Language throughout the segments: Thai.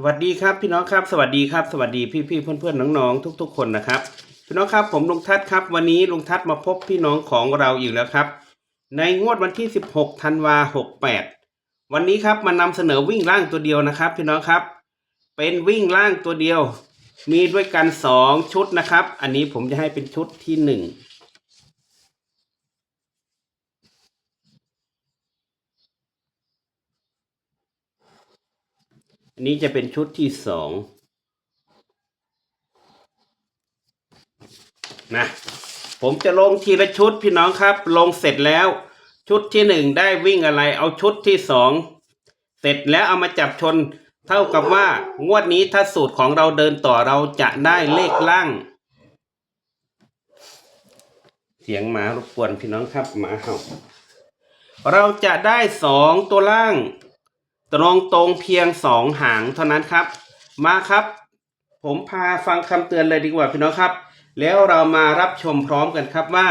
สวัสดีครับพี่น้องครับสวัสดีครับสวัสดีพี่พี่เพื่อนเพื่อนน้องๆทุก ๆ คนนะครับพี่น้องครับผมลุงทัศครับ วันนี้ลุงทัศมาพบพี่น้องของเราอีกแล้วครับ ในงวดวันที่ 16ธันวาหกแปดวันนี้ครับมานำเสนอวิ่งล่างตัวเดียวนะครับ พี่น้องครับ เป็นวิ่งล่างตัวเดียว มีด้วยกัน 2 ชุดนะครับ อันนี้ผมจะให้เป็นชุดที่ 1 อันนี้จะเป็นชุดที่สองนะผมจะลงทีละชุดพี่น้องครับ ลงเสร็จแล้ว ชุดที่หนึ่งได้วิ่งอะไร เอาชุดที่สองเสร็จแล้วเอามาจับชน เท่ากับว่างวดนี้ถ้าสูตรของเราเดินต่อเราจะได้เลขล่าง เสียงหมารบกวนพี่น้องครับหมาเห่าเราจะได้สองตัวล่าง ตรงตรงๆเพียงสองหางเท่านั้นครับ มาครับ ผมพาฟังคำเตือนเลยดีกว่าพี่น้องครับ แล้วเรามารับชมพร้อมกันครับว่า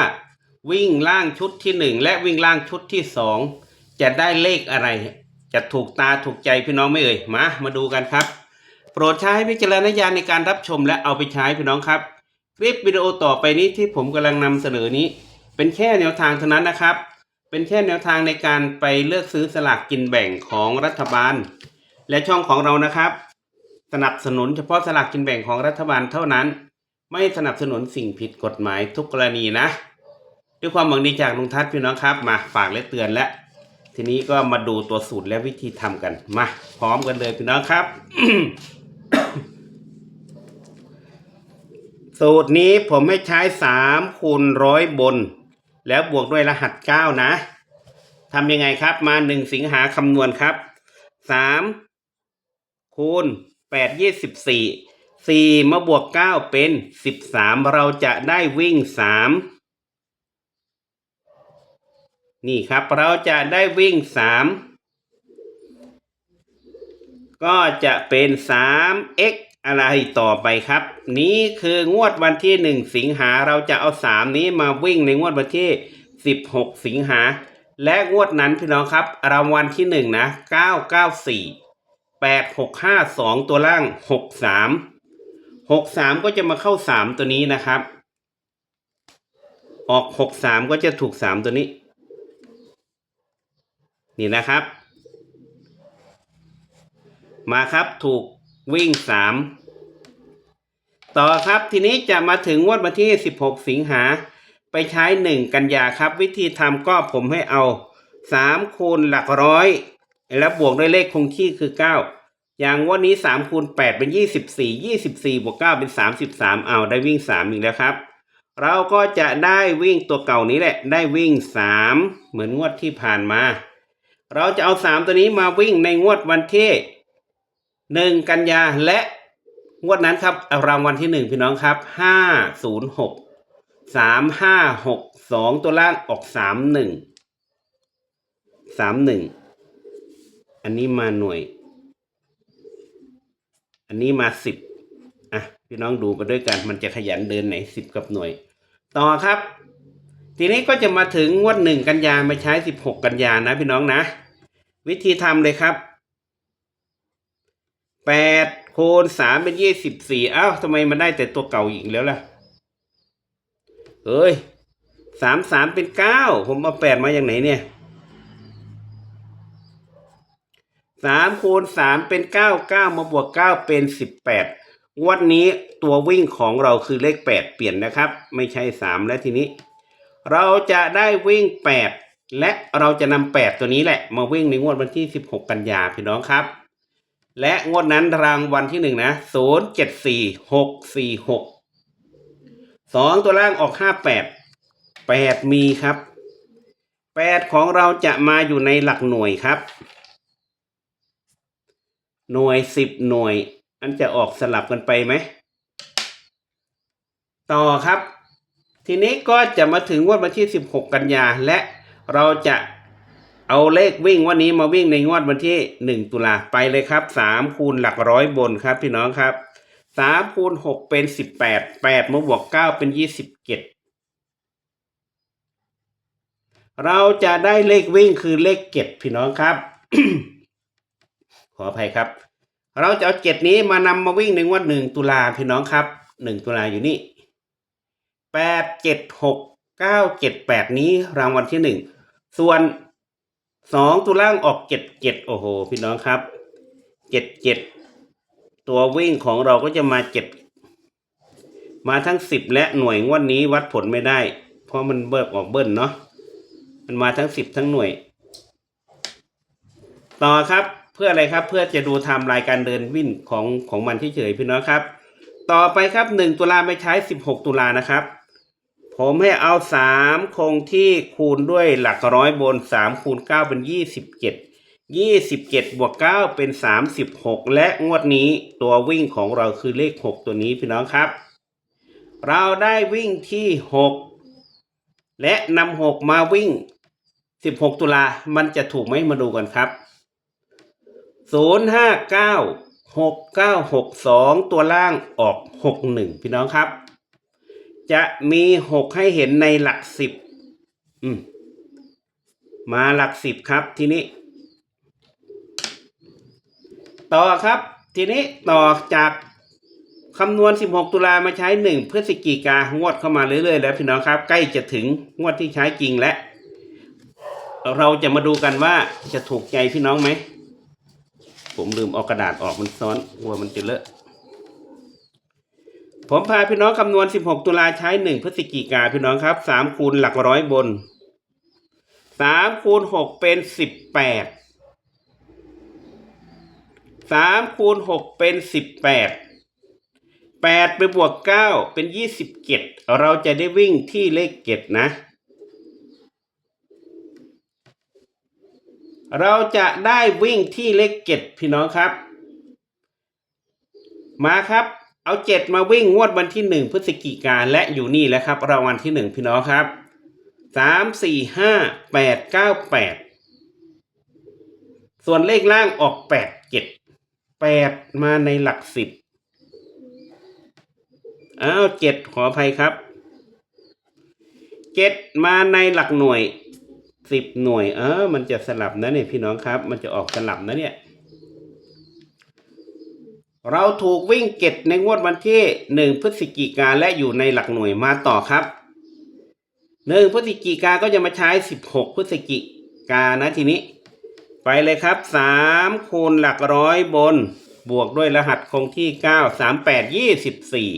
วิ่งล่างชุดที่หนึ่งและวิ่งล่างชุดที่สองจะได้เลขอะไร จะถูกตาถูกใจพี่น้องไม่เอ่ยมามาดูกันครับ โปรดใช้วิจารณญาณในการรับชมและเอาไปใช้พี่น้องครับคลิปวิดีโอต่อไปนี้ที่ผมกำลังนำเสนอนี้ เป็นแค่แนวทางเท่านั้นนะครับ เป็นแค่แนวทางในการไปเลือกซื้อสลากกินแบ่งของรัฐบาล และช่องของเรานะครับ สนับสนุนเฉพาะสลากกินแบ่งของรัฐบาลเท่านั้น ไม่สนับสนุนสิ่งผิดกฎหมายทุกกรณีนะ ด้วยความหวังดีจากลุงทัศน์พี่น้องครับ มาฝากและเตือนและ ทีนี้ก็มาดูตัวสูตรและวิธีทำกันมาพร้อมกันเลยพี่น้องครับ สูตรนี้ผมให้ใช้สามคูณร้อยบน แล้วบวกด้วยรหัสเก้านะทำยังไงครับมาหนึ่งสิงหาคำนวณครับสามคูณแปดยี่สิบสี่สี่มาบวกเก้าเป็นสิบสามเราจะได้วิ่งสามนี่ครับเราจะได้วิ่งสามก็จะเป็นสาม x อะไรต่อไปครับ นี้คืองวดวันที่หนึ่งสิงหาเราจะเอาสามนี้มาวิ่งในงวดวันที่สิบหกสิงหา และงวดนั้นพี่น้องครับ รางวัลที่หนึ่งนะเก้าเก้าสี่แปดหกห้าสองตัวล่างหกสามหกสามก็จะมาเข้าสามตัวนี้นะครับ ออกหกสามก็จะถูกสามตัวนี้ นี่นะครับ มาครับถูก วิ่งสามต่อครับทีนี้จะมาถึงงวดวันที่ 16 สิงหา ไปใช้ 1 กันยาครับ วิธีทำก็ผมให้เอา 3 คูณหลักร้อย แล้วบวกด้วยเลขคงที่คือ 9 อย่างวันนี้ 3 คูณ 8 เป็น 24 24 บวก 9 เป็น 33 เอาได้วิ่ง 3 อีกแล้วครับ เราก็จะได้วิ่งตัวเก่านี้แหละ ได้วิ่ง 3 เหมือนงวดที่ผ่านมา เราจะเอา 3 ตัวนี้มาวิ่งในงวดวันที่ หนึ่งกันยาและงวดนั้นครับรางวัลที่หนึ่งพี่น้องครับห้าศูนย์หกสามห้าหกสองตัวล่างออกสามหนึ่งสามหนึ่งอันนี้มาหน่วย อันนี้มาสิบอะพี่น้องดูไปด้วยกัน มันจะขยันเดินไหนสิบกับหน่วย ต่อครับ ทีนี้ก็จะมาถึงงวดหนึ่งกันยามาใช้สิบหกกันยานะพี่น้องนะ วิธีทำเลยครับ แปดคูณสามเป็นยี่สิบสี่อ้าวทำไมมันได้แต่ตัวเก่าอีกแล้วล่ะเฮ้ยสามสามเป็นเก้าผมเอาแปดมาอย่างไหนเนี่ยสามคูณสามเป็นเก้าเก้ามาบวกเก้าเป็นสิบแปดงวดนี้ตัววิ่งของเราคือเลขแปดเปลี่ยนนะครับ ไม่ใช่สามแล้วทีนี้ เราจะได้วิ่งแปดและเราจะนำแปดตัวนี้แหละ มาวิ่งในงวดวันที่สิบหกกันยาพี่น้องครับ และงวดนั้นรางวัลที่หนึ่งนะศูนย์เจ็ดสี่หกสี่หกสองตัวล่างออกห้าแปดแปดมีครับแปดของเราจะมาอยู่ในหลักหน่วยครับ หน่วยสิบหน่วย อันจะออกสลับกันไปไหม ต่อครับ ทีนี้ก็จะมาถึงงวดวันที่16กันยาและเราจะ เอาเลขวิ่งวันนี้มาวิ่งในงวดวันที่ 1 ตุลาไปเลยครับ 3 คูณหลักร้อยบนครับ พี่น้องครับ 3 คูณ 6 เป็น 18 8มาบวก 9 เป็น 27 เราจะได้เลขวิ่งคือเลขเก็บพี่น้องครับ ขออภัยครับ เราจะเอาเจ็ดนี้มานำมาวิ่งในงวดหนึ่งตุลาพี่น้องครับ หนึ่งตุลาอยู่นี่แปดเจ็ดหกเก้าเจ็ดแปดนี้รางวัลที่หนึ่งส่วน สองตุลาออกเจ็ดเจ็ดโอ้โห พี่น้องครับเจ็ดเจ็ดตัววิ่งของเราก็จะมาเจ็ดมาทั้งสิบและหน่วยงวดนี้วัดผลไม่ได้ เพราะมันเบิกออกเบิ้ลเนาะมันมาทั้งสิบทั้งหน่วย ต่อครับเพื่ออะไรครับเพื่อจะดูไทม์ไลน์การเดินวิ่งของของมันที่เฉยพี่น้องครับ ต่อไปครับหนึ่งตุลาไม่ใช้สิบหกตุลานะครับ ผมให้เอาสามคงที่คูณด้วยหลักร้อยบนสามคูณเก้าเป็นยี่สิบเจ็ดยี่สิบเจ็ดบวกเก้าเป็นสามสิบหกและงวดนี้ตัววิ่งของเราคือเลขหกตัวนี้พี่น้องครับ เราได้วิ่งที่หกและนำหกมาวิ่งสิบหกตุลามันจะถูกไหมมาดูกันครับศูนย์ห้าเก้าหกเก้าหกสองตัวล่างออกหกหนึ่งพี่น้องครับ จะมีหกให้เห็นในหลักสิบอืมมาหลักสิบครับทีนี้ ต่อครับ ทีนี้ต่อจากคำนวณ 16 ตุลามาใช้ 1 พฤศจิกางวดเข้ามาเรื่อยๆ แล้วพี่น้องครับ ใกล้จะถึงงวดที่ใช้จริงแล้ว เราจะมาดูกันว่าจะถูกใจพี่น้องไหม ผมลืมเอากระดาษออกมันซ้อนกลัวมันจะเลอะ ผมพาพี่น้องคำนวณ 16 ตุลาใช้ 1 พฤศจิกาพี่น้องครับ 3 คูณหลักร้อยบน 3 คูณ 6 เป็น 18 3 คูณ 6 เป็น 18 8 ไปบวก 9 เป็น 27 เราจะได้วิ่งที่เลขเจ็ดนะ เราจะได้วิ่งที่เลขเจ็ดพี่น้องครับ มาครับ เอาเจ็ดมาวิ่งงวดวันที่หนึ่งพฤศจิกาและอยู่นี่แหล้วครับรางวัลที่หนึ่งพี่น้องครับสามสี่ห้าแปดเก้าแปดส่วนเลขล่างออกแปดเจ็ดแปดมาในหลักสิบอ้าวเจ็ดขออภัยครับเจ็ดมาในหลักหน่วยสิบหน่วย เออ มันจะสลับนะเนี่ยพี่น้องครับ มันจะออกสลับนะเนี่ย เราถูกวิ่งเก็ตในงวดวันที่หนึ่งพฤศจิกาและอยู่ในหลักหน่วยมาต่อครับหนึ่งพฤศจิกาก็จะมาใช้สิบหกพฤศจิกานะทีนี้ ไปเลยครับสามคูณหลักร้อยบน บวกด้วยรหัสคงที่เก้าสามแปดยี่สิบสี่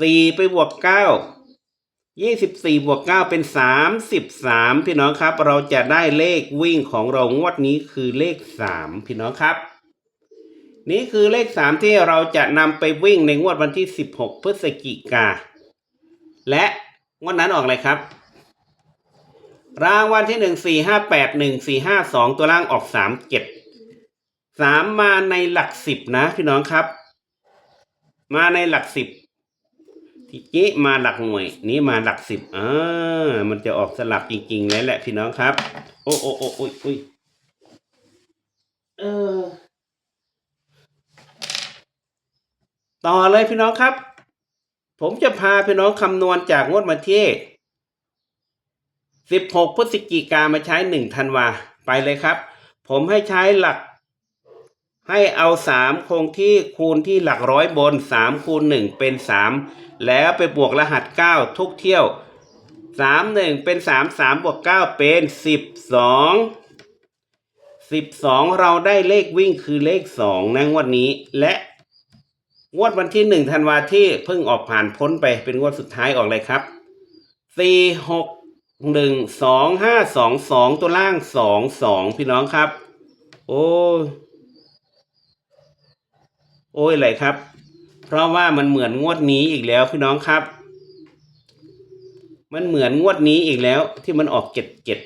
สี่ไปบวกเก้ายี่สิบสี่บวกเก้าเป็นสามสิบสามพี่น้องครับ เราจะได้เลขวิ่งของเรางวดนี้คือเลขสามพี่น้องครับ นี่คือเลขสามที่เราจะนำไปวิ่งในงวดวันที่สิบหกพฤศจิกา และงวดนั้นออกอะไรครับ รางวัลที่หนึ่งสี่ห้าแปดหนึ่งสี่ห้าสองตัวล่างออกสามเจ็ดสามมาในหลักสิบนะพี่น้องครับ มาในหลักสิบทีนี้มาหลักหน่วย นี้มาหลักสิบอ่ามันจะออกสลับจริงๆแล้วแหละพี่น้องครับ โอ้โอ้โอ้โอ้ยโอ้ยเออ ต่อเลยพี่น้องครับ ผมจะพาพี่น้องคำนวณจากงวดมาที่สิบหกพฤศจิกามาใช้หนึ่งธันวา ไปเลยครับ ผมให้ใช้หลัก ให้เอาสามคงที่คูณที่หลักร้อยบนสามคูณหนึ่งเป็นสามแล้วไปบวกรหัสเก้าทุกเที่ยวสามหนึ่งเป็นสามสามบวกเก้าเป็นสิบสองสิบสองเราได้เลขวิ่งคือเลขสองนงวดนี้และ งวดวันที่หนึ่งธันวาที่เพิ่งออกผ่านพ้นไปเป็นงวดสุดท้ายออกเลยครับสี่หกหนึ่งสองห้าสองสองตัวล่างสองสองพี่น้องครับ โอ้ยโอ้ยอะไรครับ เพราะว่ามันเหมือนงวดนี้อีกแล้วพี่น้องครับ มันเหมือนงวดนี้อีกแล้วที่มันออกเจ็ดเจ็ด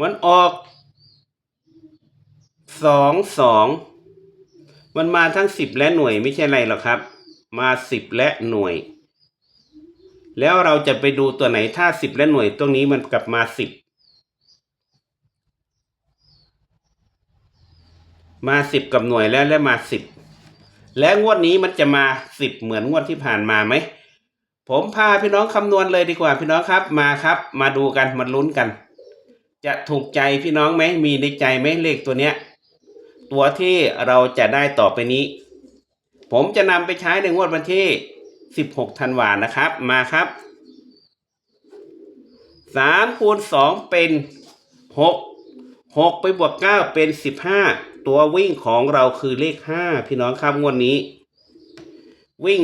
มันออกสองสองมันมาทั้งสิบและหน่วยไม่ใช่ไรหรอกครับ มาสิบและหน่วย แล้วเราจะไปดูตัวไหนถ้าสิบและหน่วยตรงนี้มันกลับมาสิบมาสิบกับหน่วยแล้วและมาสิบและงวดนี้มันจะมาสิบเหมือนงวดที่ผ่านมาไหมผมพาพี่น้องคำนวณเลยดีกว่าพี่น้องครับมาครับ มาดูกันมาลุ้นกัน จะถูกใจพี่น้องไหมมีในใจไหมเลขตัวเนี้ย ตัวที่เราจะได้ต่อไปนี้ ผมจะนำไปใช้ในงวดวันที่ 16ธันวานะครับ มาครับ3คูณ2เป็น 6 6 ไปบวก 9 เป็น 15 ตัววิ่งของเราคือเลข 5 พี่น้องครับงวดนี้ วิ่ง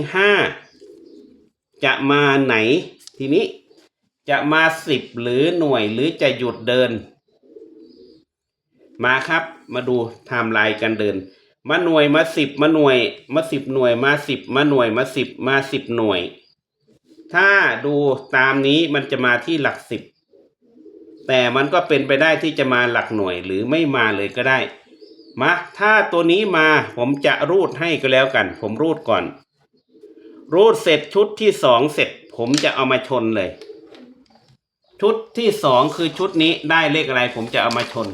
5 จะมาไหนทีนี้ จะมา10หรือหน่วยหรือจะหยุดเดิน มาครับ มาดูไทม์ไลน์กันเดิน มาหน่วยมาสิบมาหน่วย มาสิบหน่วยมาสิบมาหน่วยมาสิบมาสิบหน่วย ถ้าดูตามนี้มันจะมาที่หลักสิบแต่มันก็เป็นไปได้ที่จะมาหลักหน่วยหรือไม่มาเลยก็ได้ มาถ้าตัวนี้มาผมจะรูดให้ก็แล้วกัน ผมรูดก่อน รูดเสร็จชุดที่สองเสร็จ ผมจะเอามาชนเลย ชุดที่สองคือชุดนี้ได้เลขอะไร ผมจะเอามาชน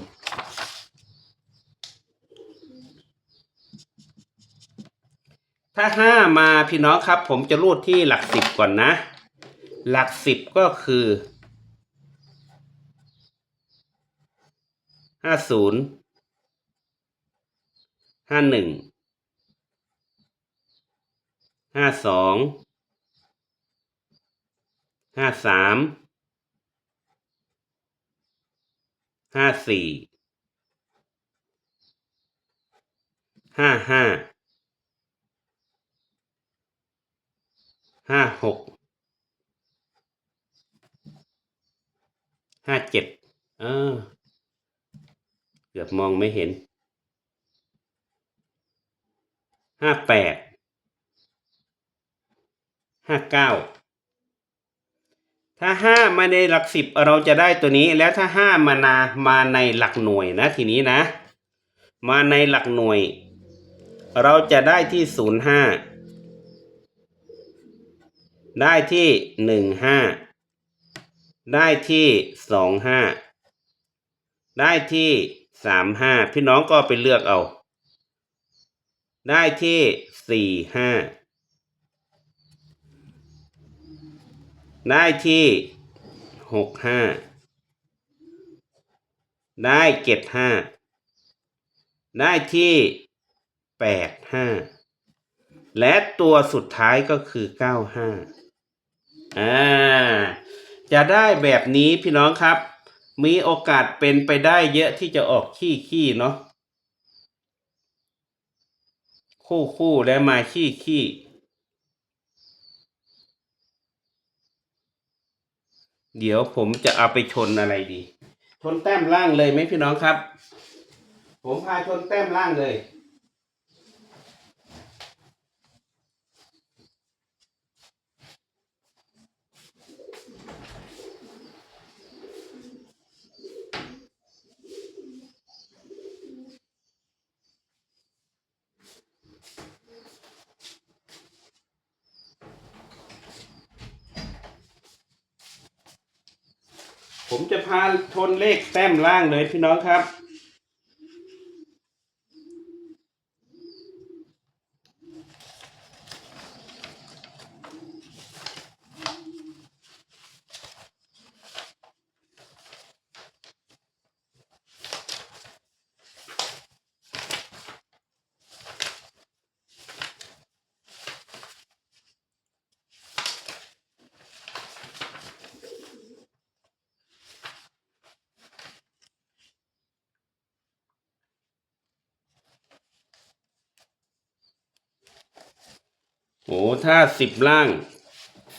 ถ้าห้ามาพี่น้องครับ ผมจะรูดที่หลักสิบก่อนนะ หลักสิบก็คือห้าศูนย์ห้าหนึ่งห้าสองห้าสาม ห้าสี่ห้าห้าห้าหกห้าเจ็ดเออ เกือบมองไม่เห็นห้าแปดห้าเก้า ถ้าห้ามาในหลักสิบเราจะได้ตัวนี้ แล้วถ้าห้ามานามาในหลักหน่วยนะทีนี้นะ มาในหลักหน่วย เราจะได้ที่ศูนย์ห้าได้ที่หนึ่งห้าได้ที่สองห้าได้ที่สามห้าพี่น้องก็ไปเลือกเอา ได้ที่สี่ห้า ได้ที่หกห้าได้เจ็ดห้าได้ที่แปดห้าและตัวสุดท้ายก็คือเก้าห้าอ่าจะได้แบบนี้พี่น้องครับ มีโอกาสเป็นไปได้เยอะที่จะออกขี้ขี้เนาะคู่คู่แล้วมาขี้ขี้ เดี๋ยวผมจะเอาไปชนอะไรดี ชนแต้มล่างเลยไหมพี่น้องครับ ผมพาชนแต้มล่างเลย ผมจะ พาชนเลขแต้มล่างเลยพี่น้องครับ ถ้าสิบล่าง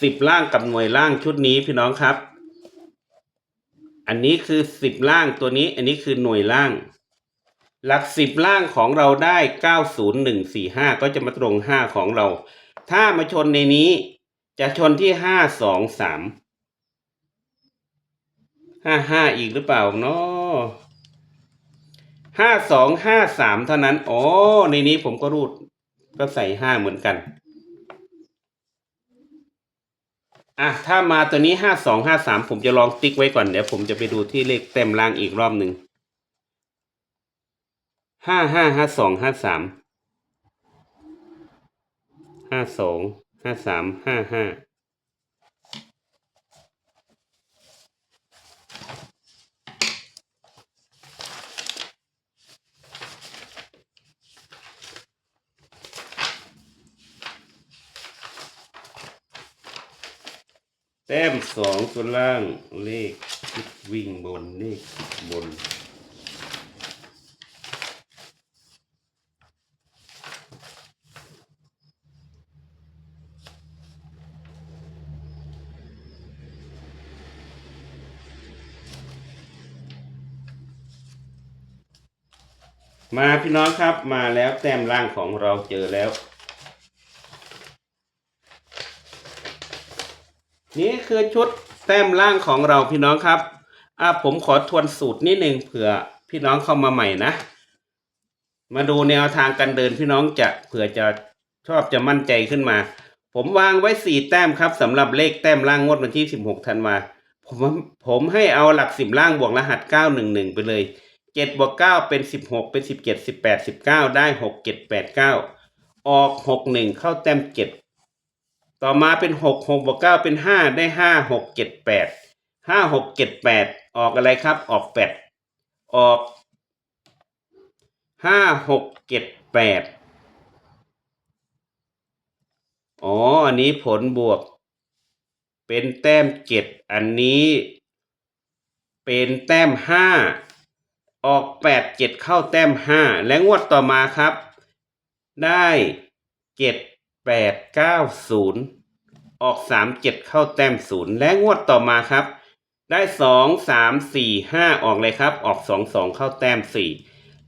สิบล่างกับหน่วยล่างชุดนี้พี่น้องครับ อันนี้คือสิบล่างตัวนี้ อันนี้คือหน่วยล่าง หลักสิบล่างของเราได้เก้าศูนย์หนึ่งสี่ห้าก็จะมาตรงห้าของเรา ถ้ามาชนในนี้ จะชนที่ห้าสองสามห้าห้าอีกหรือเปล่าเนาะห้าสองห้าสามเท่านั้น อ๋อ ในนี้ผมก็รูดก็ใส่ห้าเหมือนกัน อะถ้ามาตัวนี้ห้าสองห้าสามผมจะลองติ๊กไว้ก่อนเดี๋ยวผมจะไปดูที่เลขเต็มล่างอีกรอบหนึ่งห้าห้าห้าสองห้าสามห้าสองห้าสามห้าห้า แต้มสองตัวนล่างเลขคิดวิ่งบนเลขบน มาพี่น้องครับมาแล้วแต้มล่างของเราเจอแล้ว นี่คือชุดแต้มล่างของเราพี่น้องครับอะผมขอทวนสูตรนิดหนึ่งเผื่อพี่น้องเข้ามาใหม่นะ มาดูแนวทางการเดินพี่น้องจะเผื่อจะชอบจะมั่นใจขึ้นมา ผมวางไว้สี่แต้มครับสำหรับเลขแต้มล่างงวดวันที่สิบหกธันวาผมผมให้เอาหลักสิบล่างบวกรหัสเก้าหนึ่งหนึ่งไปเลยเจ็ดบวกเก้าเป็นสิบหกเป็นสิบเจ็ดสิบแปดสิบเก้าได้หกเจ็ดแปดเก้าออกหกหนึ่งเข้าแต้มเจ็ด ต่อมาเป็นหกหกบวกเก้าเป็นห้าได้ห้าหกเจ็ดแปดห้าหกเจ็ดแปดออกอะไรครับ ออกแปดออกห้าหกเจ็ดแปดอ๋อ อันนี้ผลบวก เป็นแต้มเจ็ดอันนี้ เป็นแต้มห้าออกแปดเจ็ดเข้าแต้มห้าและงวดต่อมาครับ ได้เจ็ด แปดเก้าศูนย์ออกสามเจ็ดเข้าแต้มศูนย์และงวดต่อมาครับ ได้สองสามสี่ห้าออกเลยครับ ออกสองสองเข้าแต้มสี่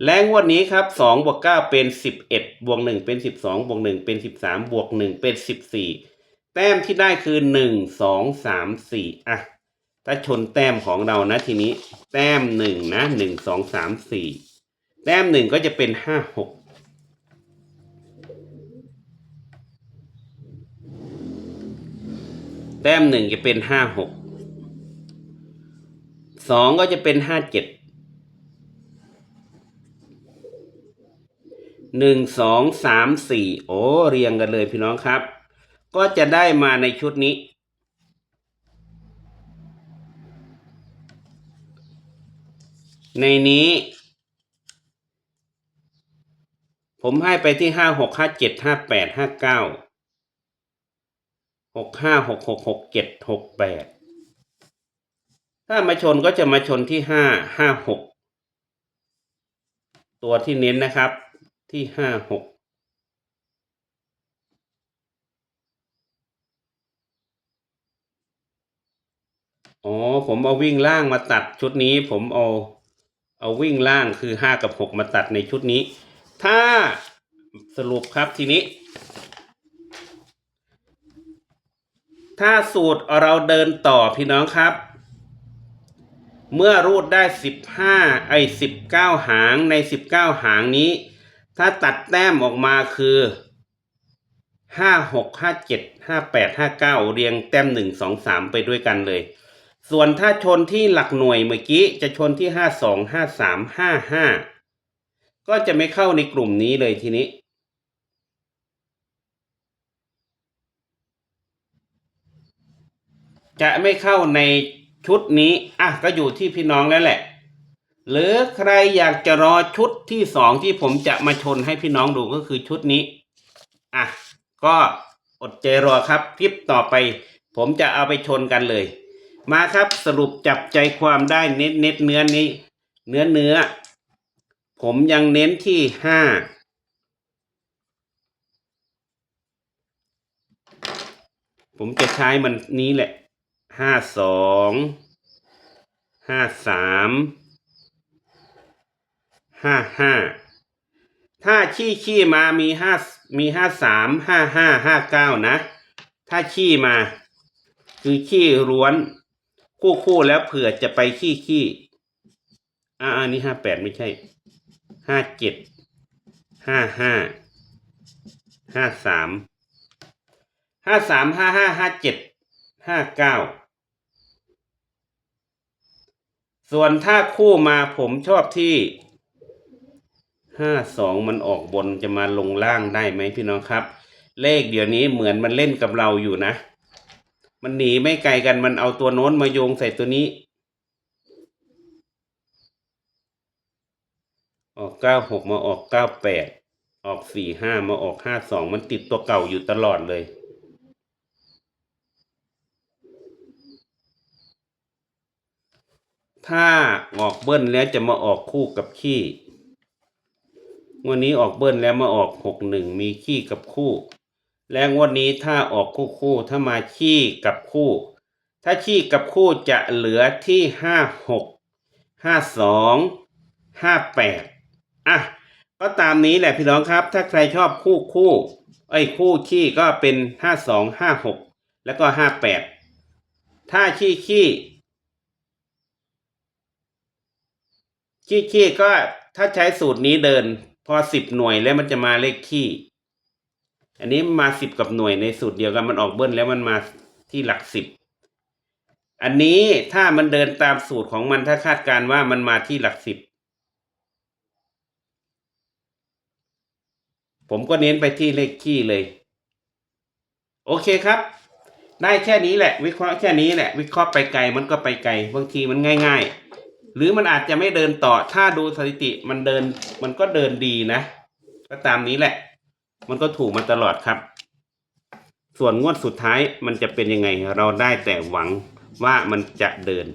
และงวดนี้ครับสองบวกเก้าเป็นสิบเอ็ดบวกหนึ่งเป็นสิบสองบวกหนึ่งเป็นสิบสามบวกหนึ่งเป็นสิบสี่แต้มที่ได้คือหนึ่งสองสามสี่อะ ถ้าชนแต้มของเรานะทีนี้ แต้มหนึ่งนะหนึ่งสองสามสี่แต้มหนึ่งก็จะเป็นห้าหก ต้มหนึ่งจะเป็นห้าหกสองก็จะเป็นห้าเจ็ดหนึ่งสองสามสี่โอ้เรียงกันเลยพี่น้องครับ ก็จะได้มาในชุดนี้ ในนี้ ผมให้ไปที่ห้าหกห้าเจ็ดห้าแปดห้าเก้า หกห้าหกหกหกเจ็ดหกแปดถ้ามาชนก็จะมาชนที่ห้าห้าหกตัวที่เน้นนะครับที่ห้าหกอ๋อผมเอาวิ่งล่างมาตัดชุดนี้ผมเอาเอาวิ่งล่างคือห้ากับหกมาตัดในชุดนี้ ถ้าสรุปครับทีนี้ ถ้าสูตรเราเดินต่อพี่น้องครับ เมื่อรูดได้สิบห้าไอ้สิบเก้าหางในสิบเก้าหางนี้ ถ้าตัดแต้มออกมาคือห้าหกห้าเจ็ดห้าแปดห้าเก้าเรียงแต้มหนึ่งสองสามไปด้วยกันเลย ส่วนถ้าชนที่หลักหน่วยเมื่อกี้จะชนที่ห้าสองห้าสามห้าห้าก็จะไม่เข้าในกลุ่มนี้เลยทีนี้ จะไม่เข้าในชุดนี้อะก็อยู่ที่พี่น้องแล้วแหละ หรือใครอยากจะรอชุดที่สองที่ผมจะมาชนให้พี่น้องดูก็คือชุดนี้อะก็อดใจรอครับคลิปต่อไป ผมจะเอาไปชนกันเลย มาครับสรุปจับใจความได้เน็ตเน็ตเนื้อนี้ เนื้อเนื้อ ผมยังเน้นที่ห้าผมจะใช้มันนี้แหละ ห้าสองห้าสามห้าห้าถ้าขี้ขี้มามีห้ามีห้าสามห้าห้าห้าเก้านะ ถ้าขี้มา คือขี้ร้วน คู่คู่แล้วเผื่อจะไปขี้ขี้อ่าอันนี้ห้าแปดไม่ใช่ห้าเจ็ดห้าห้าห้าสามห้าสามห้าห้าห้าเจ็ดห้าเก้า ส่วนถ้าคู่มาผมชอบที่ห้าสองมันออกบนจะมาลงล่างได้ไหมพี่น้องครับ เลขเดี๋ยวนี้เหมือนมันเล่นกับเราอยู่นะ มันหนีไม่ไกลกันมันเอาตัวโน้นมาโยงใส่ตัวนี้ ออกเก้าหกมาออกเก้าแปดออกสี่ห้ามาออกห้าสองมันติดตัวเก่าอยู่ตลอดเลย ถ้าออกเบิ้ลแล้วจะมาออกคู่กับขี้งวันนี้ออกเบิ้ลแล้วมาออกหกหนึ่งมีขี้กับคู่ และงวดนี้ถ้าออกคู่คู่ถ้ามาขี้กับคู่ ถ้าขี้กับคู่จะเหลือที่ห้าหกห้าสองห้าแปดอะก็ตามนี้แหละพี่น้องครับ ถ้าใครชอบคู่คู่ไอ้คู่ขี้ก็เป็นห้าสองห้าหกแล้วก็ห้าแปดถ้าขี้ขี้ ขี้ขี้ก็ถ้าใช้สูตรนี้เดิน พอสิบหน่วยแล้วมันจะมาเลขขี้ อันนี้มาสิบกับหน่วยในสูตรเดียวกันมันออกเบิ้ลแล้วมันมาที่หลักสิบ อันนี้ถ้ามันเดินตามสูตรของมันถ้าคาดการว่ามันมาที่หลักสิบ ผมก็เน้นไปที่เลขขี้เลย โอเคครับได้แค่นี้แหละ วิเคราะห์แค่นี้แหละ วิเคราะห์ไปไกลมันก็ไปไกลบางทีมันง่าย ๆ หรือมันอาจจะไม่เดินต่อถ้าดูสถิติมันเดิน มันก็เดินดีนะก็ตามนี้แหละ มันก็ถูกมาตลอดครับ ส่วนงวดสุดท้ายมันจะเป็นยังไง เราได้แต่หวังว่ามันจะเดิน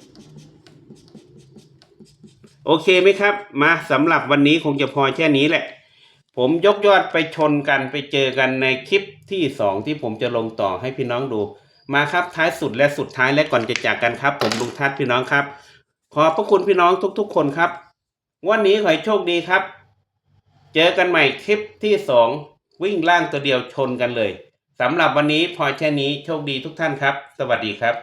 โอเคไหมครับ มาสำหรับวันนี้คงจะพอแค่นี้แหละ ผมยกยอดไปชนกันไปเจอกันในคลิปที่สองที่ผมจะลงต่อให้พี่น้องดู มาครับท้ายสุดและสุดท้ายและก่อนจะจากกันครับ ผมลุงทัศน์พี่น้องครับ ขอบพระคุณพี่น้องทุกๆ คนครับ วันนี้ขอให้โชคดีครับ เจอกันใหม่คลิปที่สองวิ่งล่างตัวเดียวชนกันเลยสำหรับวันนี้พอแค่นี้โชคดีทุกท่านครับ สวัสดีครับ